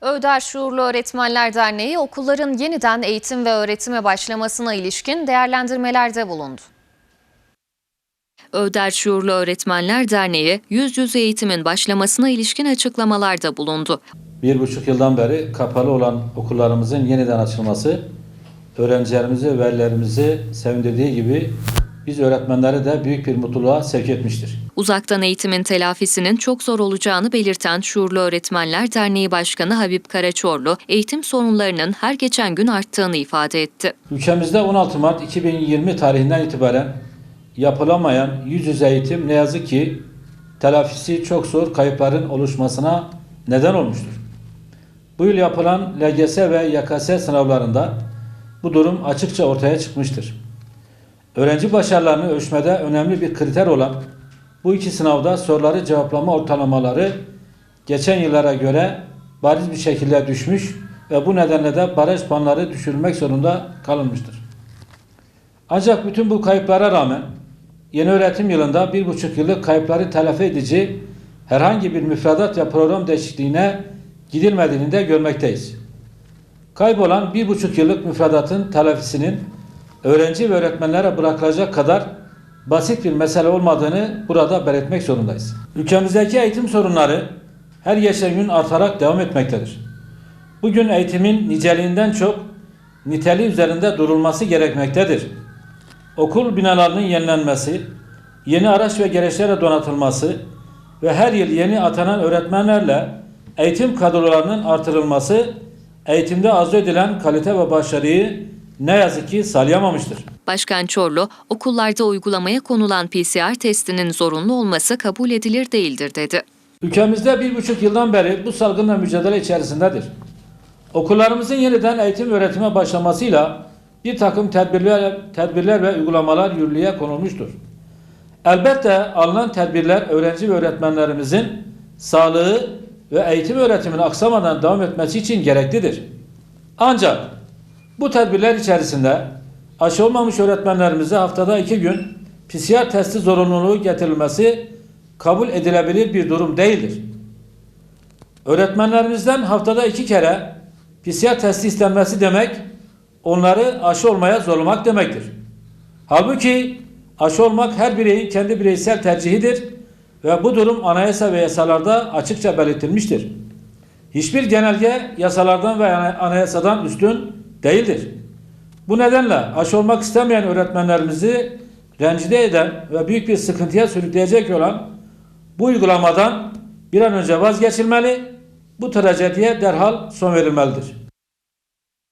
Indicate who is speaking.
Speaker 1: Öder Şuurlu Öğretmenler Derneği okulların yeniden eğitim ve öğretime başlamasına ilişkin değerlendirmelerde bulundu. Öder Şuurlu Öğretmenler Derneği yüz yüze eğitimin başlamasına ilişkin açıklamalarda bulundu.
Speaker 2: Bir buçuk yıldan beri kapalı olan okullarımızın yeniden açılması öğrencilerimizi, velilerimizi sevindirdiği gibi biz öğretmenleri de büyük bir mutluluğa sevk etmiştir.
Speaker 1: Uzaktan eğitimin telafisinin çok zor olacağını belirten Şuurlu Öğretmenler Derneği Başkanı Habib Karaçorlu, eğitim sorunlarının her geçen gün arttığını ifade etti.
Speaker 2: Ülkemizde 16 Mart 2020 tarihinden itibaren yapılamayan yüz yüze eğitim ne yazık ki telafisi çok zor kayıpların oluşmasına neden olmuştur. Bu yıl yapılan LGS ve YKS sınavlarında bu durum açıkça ortaya çıkmıştır. Öğrenci başarılarını ölçmede önemli bir kriter olan bu iki sınavda soruları cevaplama ortalamaları geçen yıllara göre bariz bir şekilde düşmüş ve bu nedenle de baraj puanları düşürülmek zorunda kalınmıştır. Ancak bütün bu kayıplara rağmen yeni öğretim yılında bir buçuk yıllık kayıpları telafi edici herhangi bir müfredat ya program değişikliğine gidilmediğini de görmekteyiz. Kaybolan bir buçuk yıllık müfredatın telafisinin öğrenci ve öğretmenlere bırakılacak kadar basit bir mesele olmadığını burada belirtmek zorundayız. Ülkemizdeki eğitim sorunları her geçen gün artarak devam etmektedir. Bugün eğitimin niceliğinden çok niteliği üzerinde durulması gerekmektedir. Okul binalarının yenilenmesi, yeni araç ve gereçlerle donatılması ve her yıl yeni atanan öğretmenlerle eğitim kadrolarının artırılması eğitimde arzu edilen kalite ve başarıyı ne yazık ki sağlayamamıştır.
Speaker 1: Başkan Çorlu, okullarda uygulamaya konulan PCR testinin zorunlu olması kabul edilir değildir dedi.
Speaker 2: Ülkemizde bir buçuk yıldan beri bu salgınla mücadele içerisindedir. Okullarımızın yeniden eğitim öğretime başlamasıyla bir takım tedbirler, tedbirler ve uygulamalar yürürlüğe konulmuştur. Elbette alınan tedbirler öğrenci ve öğretmenlerimizin sağlığı ve eğitim öğretimin aksamadan devam etmesi için gereklidir. Ancak bu tedbirler içerisinde aşı olmamış öğretmenlerimize haftada iki gün PCR testi zorunluluğu getirilmesi kabul edilebilir bir durum değildir. Öğretmenlerimizden haftada iki kere PCR testi istenmesi demek onları aşı olmaya zorlamak demektir. Halbuki aşı olmak her bireyin kendi bireysel tercihidir ve bu durum anayasa ve yasalarda açıkça belirtilmiştir. Hiçbir genelge yasalardan ve anayasadan üstün değildir. Bu nedenle aşı olmak istemeyen öğretmenlerimizi rencide eden ve büyük bir sıkıntıya sürükleyecek olan bu uygulamadan bir an önce vazgeçilmeli, bu trajediye derhal son verilmelidir.